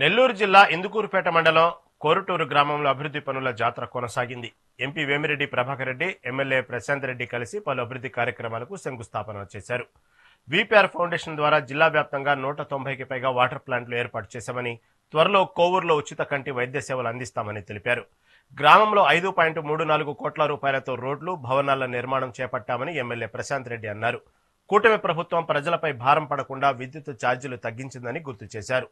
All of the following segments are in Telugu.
నెల్లూరు జిల్లా ఇందుకూరుపేట మండలం కోరుటూరు గ్రామంలో అభివృద్ధి పనుల జాతర కొనసాగింది. ఎంపీ వేమిరెడ్డి ప్రభాకర్ రెడ్డి ఎమ్మెల్యే ప్రశాంత్ రెడ్డి కలిసి పలు అభివృద్ధి కార్యక్రమాలకు శంకుస్థాపన చేశారు. విపిఆర్ ఫౌండేషన్ ద్వారా జిల్లా వ్యాప్తంగా నూట తొంభైకి పైగా వాటర్ ప్లాంట్లు ఏర్పాటు చేశామని త్వరలో కోవూరులో ఉచిత కంటి వైద్య సేవలు అందిస్తామని తెలిపారు. గ్రామంలో ఐదు పాయింట్ మూడు నాలుగు కోట్ల రూపాయలతో రోడ్లు భవనాల నిర్మాణం చేపట్టామని ఎమ్మెల్యే ప్రశాంత్ రెడ్డి అన్నారు. కూటమి ప్రభుత్వం ప్రజలపై భారం పడకుండా విద్యుత్ ఛార్జీలు తగ్గించిందని గుర్తు చేశారు.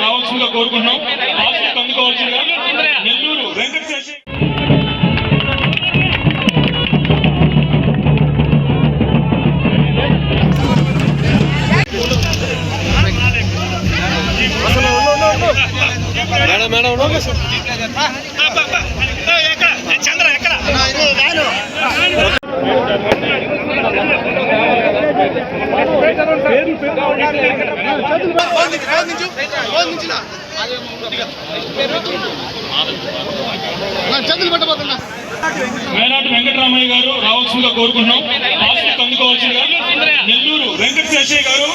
రావాల్సిందిగా కోరుకుంటున్నాం. అందుకోవాల్సిందిగా నెల్లూరు వెంకటశేషి మేడం మేడం. చంద్ర మేనాటి వెంకటరామయ్య గారు రావాల్సిందిగా కోరుకుంటున్నాం. హాస్పిటల్ అందుకోవాల్సిందిగా నెల్లూరు వెంకట శేషయ్య గారు.